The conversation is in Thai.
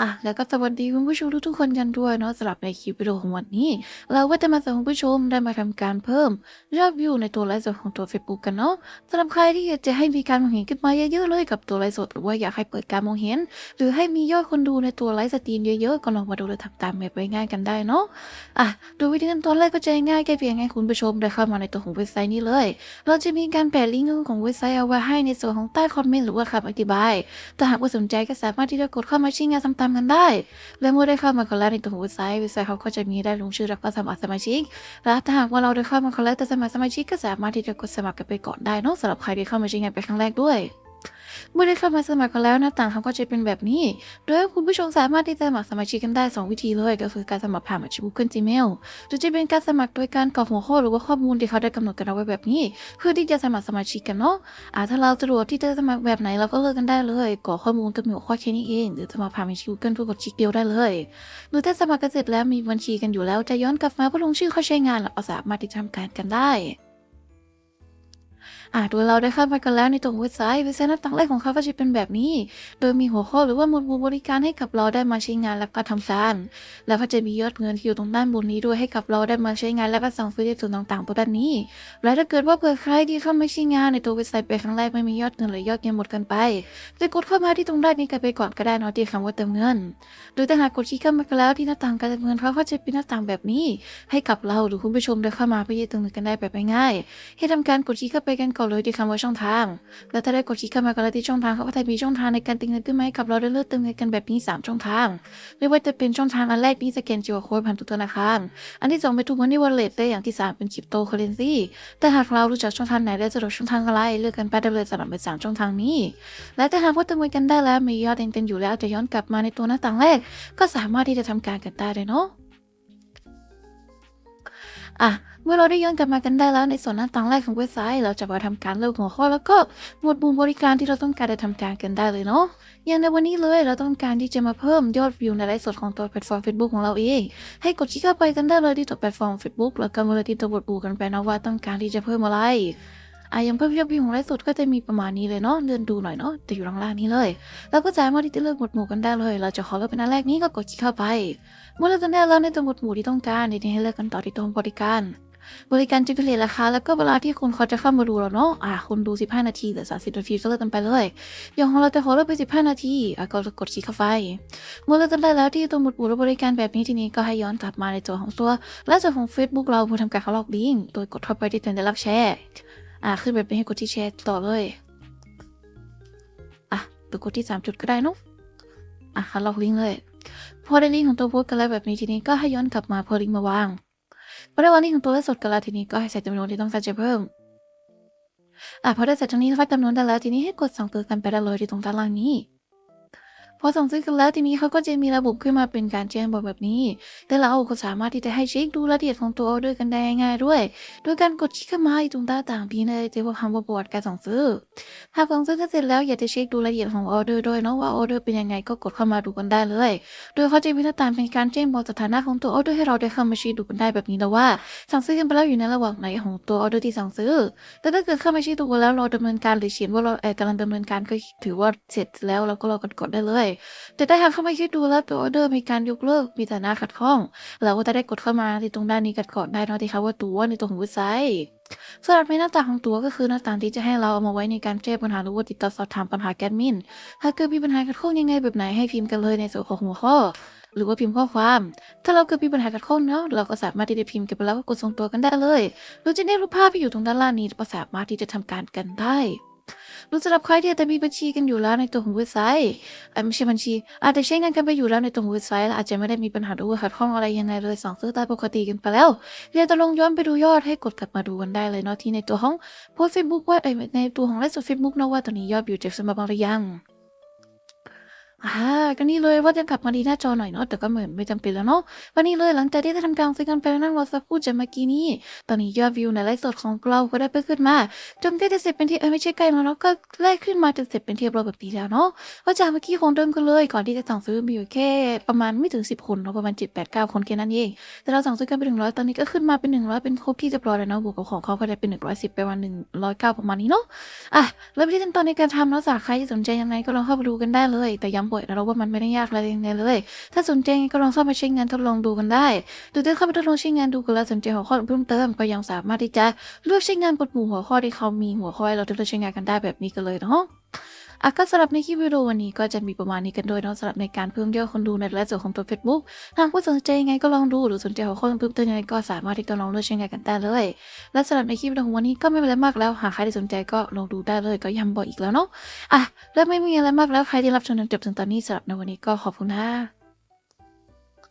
อะแล้วก็สวัสดีคุณผู้ชมทุกๆคนกันด้วยเนาะสำหรับในคลิปวิดีโอของวันนี้ เราก็จะมาสอนคุณผู้ชมได้มาทำการเพิ่มยอดวิวในตัวไลฟ์สดของตัว Facebook กันเนาะสำหรับใครที่อยากจะให้มีการมองเห็นขึ้นมาเยอะๆเลยกับตัวไลฟ์สดหรือว่าอยากให้เปิดการมองเห็น หรือให้มียอดคนดูในตัวไลฟ์สตรีมเยอะๆก็ลองมาดูและทำตามแบบง่ายๆกันได้เนาะอะดูวิธีการตอนแรกก็จะง่ายแค่เพียงให้คุณผู้ชมได้เข้ามาในตัวของเว็บไซต์นี้เลย เราจะมีการแปะลิงก์ของเว็บไซต์เอาไว้ให้ในส่วนของใต้คอมเมนต์หรือว่าคำอธิบายถ้าหากว่าสนใจก็สามารถที่จะกดเข้ามาใช้งานทำตามกันได้ และเมื่อได้เข้ามากันแล้วในตัวของเว็บไซต์เว็บไซต์เขาก็จะมีได้ลงชื่อรับก็สมัครสมาชิก และถ้าหากว่าเราได้เข้ามากันแล้วแต่สมัครสมาชิกก็สามารถที่จะกดสมัครกันไปก่อนได้นอะสำหรับใครที่เข้ามาใช้งานเป็นครั้งแรกด้วย เมื่อได้เข้ามาสมัครกันแล้วหน้าต่างเขาก็จะเป็นแบบนี้ โดยคุณผู้ชมสามารถที่จะสมัครสมาชิกกันได้ 2 วิธีเลย ก็คือการสมัครผ่านบัญชี Google Gmail หรือจะเป็นการสมัครโดยการกรอกหัวข้อหรือว่าข้อมูลที่เขาได้กำหนดกันเอาไว้แบบนี้ เพื่อที่จะสมัครสมาชิกกันเนาะอ่าถ้าเราสะดวกที่จะสมัครแบบไหนเราก็เลือกกันได้เลยกรอกข้อมูลก็มีหัวข้อแค่นี้เอง หรือสมัครผ่านบัญชี Google เพื่อกดคลิกเดียวได้เลย หรือถ้าสมัครกันเสร็จแล้วมีบัญชีกันอยู่แล้วจะย้อนกลับมาเพื่อลงชื่อเข้าใช้งานเราก็สามารถที่จะทำการกันได้ อาดยเราได้เข้ามากันแล้วในตัวเว็บไซต์เว็บไซต์หน้าต่างแรกของเขาก็จะเป็นแบบนี้ โดยมีหัวข้อหรือว่าหมวดหมู่บริการให้กับเราได้มาใช้งานและก็ทำการแล้วก็จะมียอดเงินที่อยู่ตรงด้านบนนี้ด้วยให้กับเราได้มาใช้งานและก็สั่งซื้อในส่วนต่างๆบนนี้ และถ้าเกิดว่าเผื่อใครที่เข้ามาใช้งานในตัวเว็บไซต์ไปครั้งแรกไม่มียอดเงินหรือยอดเงินหมดกันไปจะกดเข้ามาที่ตรงด้านนี้กันไปก่อนก็ได้นอะที่คำว่าเติมเงิน โดยถ้าหากกดคลิกเข้ามากันแล้วที่หน้าต่างการเติมเงินเขาก็จะเป็นหน้าต่างแบบนี้ ให้กับเราหรือคุณผู้ชมได้เข้ามาเพื่อจะเติมเงินกันได้แบบง่ายๆให้ทำการกดคลิกเข้าไปกันก่อนเลยที่คำว่าช่องทาง แล้วถ้าได้กดคลิกเข้ามากันแล้วที่ช่องทางเขาก็จะมีช่องทางในการเติมเงินขึ้นมาให้กับเราได้เลือกเติมเงินกันแบบนี้สามช่องทาง ไม่ว่าจะเป็นช่องทางอันแรกนี้สแกน QR code ผ่านทุกธนาคาร อันที่สองเป็นทุกวันที่ wallet ได้อย่างที่สามเป็น crypto currency แต่หากเรารู้จักช่องทางไหนได้สะดวกช่องทางอะไรเลือกกันไปได้เลยสำหรับเป็นสามช่องทางนี้ และถ้าหากว่าเติมเงินกันได้แล้วมียอดเต็มอยู่แล้วจะย้อนกลับมาในตัวหน้าต่างแรก ก็สามารถที่จะทำการกันได้เลยเนาะอะ เมื่อเราได้ย้อนกลับมากันได้แล้วในส่วนหน้าต่างแรกของเว็บไซต์ เราจะมาทำการเลือกหัวข้อแล้วก็หมวดหมู่บริการที่เราต้องการจะทำการกันได้เลยเนาะอย่างในวันนี้เลยเราต้องการที่จะมาเพิ่มยอดวิวในไลฟ์สดของตัวแพลตฟอร์ม Facebook ของเราเอง ให้กดคลิกเข้าไปกันได้เลยที่ตัวแพลตฟอร์ม Facebook แล้วก็มาเลยที่ตัวบทบูกันไปนะว่าต้องการที่จะเพิ่มอะไรอะอยังเพิ่มยอดวิวของไลฟ์สดก็จะมีประมาณนี้เลยเนาะเลื่อนดูหน่อยเนาะจะอยู่ล่างๆนี้เลยเราก็สามาที่เลือกหมวดหมู่กันได้เลย เราจะขอเลือกเป็นอันแรกนี้ก็กดคลิกเข้าไป เมื่อเลือกกันได้แล้วในตัวหมวดหมู่ที่ต้องการในที่ให้เลือกกันต่อที่ตรงบริการ บริการจะผลิตราคา แล้วก็เวลาที่คุณเขาจะเข้ามาดูเราเนาะอ่าคุณดู 15 นาทีหรือ 30 นาทีก็เลือกกันไปเลยอย่างของเราจะขอเลือกไป 15 นาทีอะก็กดคลิกเข้าไปเมื่อเลือกกันได้แล้วที่ตัวหมวดหมู่และบริการแบบนี้ทีนี้ก็ให้ย้อนกลับมาในตัวของตัว และส่วนของ Facebook เราเพื่อทำการเขาลอกลิงก์โดยกดเข้าไปที่ตัวได้รับแชร์อ่าขึ้นแบบนี้ให้กดที่แชร์ต่อเลยอะหรือกดที่ 3 จุดก็ได้เนาะอะคัดลอกลิงก์เลยพอได้ลิงก์ของตัวโพสต์กันแล้วแบบนี้ทีนี้ก็ให้ย้อนกลับมาเพื่อลิงก์มาวาง พอได้วางลิงก์ของตัวเลขสดกันแล้วทีนี้ก็ให้ใส่จำนวนที่ต้องใส่จะเพิ่มอะพอได้ใส่จตรงนี้วัดจำนวนได้แล้วทีนี้ให้กดสองตัวกันไปได้เลยที่ตรงด้านล่างนี้ อสั่งซื้อกันแล้วทีนี้เขาก็จะมีระบบขึ้นมาเป็นการแจ้งบอกแบบนี้ แต่เราก็สามารถที่จะให้เช็คดูรายละเอียดของตัวออเดอร์กันได้ง่ายด้วย โดยการกดคลิกเข้ามาตรงด้านต่างพีเลยจะว่าคำว่าประวัติการสั่งซื้อหากสั่งซื้อเสร็จแล้วอยากจะเช็คดูรายละเอียดของออเดอร์ด้วยเนาะว่าออเดอร์เป็นยังไงก็กดเข้ามาดูกันได้เลย โดยเขาจะมีหน้าต่างเป็นการแจ้งบอกสถานะของตัวออเดอร์ให้เราได้เข้ามาช็คดูกันได้แบบนี้แล้วว่าสั่งซื้อกันไปแล้วอยู่ในระหว่างไหนของตัวออเดอร์ที่สั่งซื้อ แต่ถ้าเกิดเข้ามาช็คดูแล้วเราดำเนินการหรือเขียนว่าเรากำลังดำเนินการก็ถือว่าเสร็จแล้วเราก็รอกดกดได้เลยแต่ถ้าหากเข้ามาเช็คดูแล้วตัวออเดอร์มีการยกเลิกมีฐานะขัดข้อง เราก็จะได้กดเข้ามาที่ตรงด้านนี้กันก่อนได้เนาะที่เขาว่าตัวในตัวของเว็บไซต์สำหรับในหน้าต่างของตัวก็คือหน้าต่างที่จะให้เราเอามาไว้ในการแก้ปัญหาหรือว่าติดต่อสอบถามปัญหาแกดมินหากเกิดมีปัญหาขัดข้องยังไงแบบไหนให้พิมพ์กันเลยในส่วนของหัวข้อหรือว่าพิมพ์ข้อความ ถ้าเราเกิดมีปัญหาขัดข้องเนาะเราก็สามารถที่จะพิมพ์กันไปแล้วก็กดส่งตัวกันได้เลยหรือจะได้รูปภาพที่อยู่ตรงด้านล่างนี้ก็สามารถที่จะทำการกันได้ รู้สำหรับใครที่อาจจะมีบัญชีกันอยู่แล้วในตัวของเว็บไซต์เอ่อไม่ใช่บัญชี อาจจะใช้งานกันไปอยู่แล้วในตัวของเว็บไซต์อาจจะไม่ได้มีปัญหาหรือขัดข้องอะไรยังไงเลยสองซื้อตามปกติกันไปแล้วเรียนจะลงย้อนไปดูยอดให้กดกลับมาดูกันได้เลยเนาะที่ในตัวของโพสเฟซบุ๊กว่าในตัวของไลฟ์สดเฟซบุ๊กนะว่าตอนนี้ยอดอยู่เจ็บสมบัติหรือยัง อ่าก็นี่เลยว่าจะกลับมาดีหน้าจอหน่อยเนาะแต่ก็เหมือนไม่จำเป็นแล้วเนาะวันนี้เลยหลังจากที่ได้ทำการซื้อกันไปแล้วนั่งรอสักครู่จากเมื่อกี้นี้ตอนนี้ยอดวิวในไลฟ์สดของเราก็ได้เพิ่มขึ้นมาจนใกล้จะเสร็จเป็นที่เอ้ยไม่ใช่ใกล้แล้วเนาะก็ไล่ขึ้นมาจนเสร็จเป็นที่เรียบร้อยแบบนี้แล้วเนาะก็จากเมื่อกี้ของเดิมกันเลย ก่อนที่จะสั่งซื้อมีอยู่แค่ประมาณไม่ถึงสิบคนเนาะประมาณเจ็ดแปดเก้าคนแค่นั้นเองแต่เราสั่งซื้อกันไปหนึ่งร้อยตอนนี้ก็ขึ้นมาเป็นหนึ่งร้อยเป็นครบที่เรียบร้อแล้วเนาะบวกกับของเขาก็ได้เป็นหนึ่งร้อยสิบไปวันหนึ่งร้อยเก้าประมาณนี้เนาะอะแล้ววิธีขั้นตอนในการทำเนาะสากใครที่สนใจยังไงก็ลองเข้าไปดูกันได้เลยแต่ย้ำบ่อยแล้วว่ามันไม่ได้ยากอะไรยังไงเลย ถ้าสนใจก็ลองเข้ามาใช้งานทดลองดูกันได้หรือถ้าเข้าไปทดลองใช้งานดูกันแล้วสนใจหัวข้อเพิ่มเติมก็ยังสามารถที่จะเลือกใช้งานกดหมู่หัวข้อที่เขามีหัวข้อให้เราทดลองใช้งานกันได้แบบนี้กันเลยเนาะ อะก็สำหรับในคลิปวิดีโอวันนี้ก็จะมีประมาณนี้กันโดยเนาะสำหรับในการเพิ่มยอดคนดูในและส่วนของตัวเฟซบุ๊กหากผู้สนใจยังไงก็ลองดูหรือสนใจหัวข้อเพิ่มเติมยังไงก็สามารถที่จะลองเลือกใช้งานกันได้เลย และสำหรับในคลิปวิดีโอวันนี้ก็ไม่เป็นอะไรมากแล้ว หากใครที่สนใจก็ลองดูได้เลยก็ย้ำบอกอีกแล้วเนาะอะและไม่มีอะไรมากแล้วใครที่รับชมจนจบถึงตอนนี้สำหรับในวันนี้ก็ขอบคุณนะ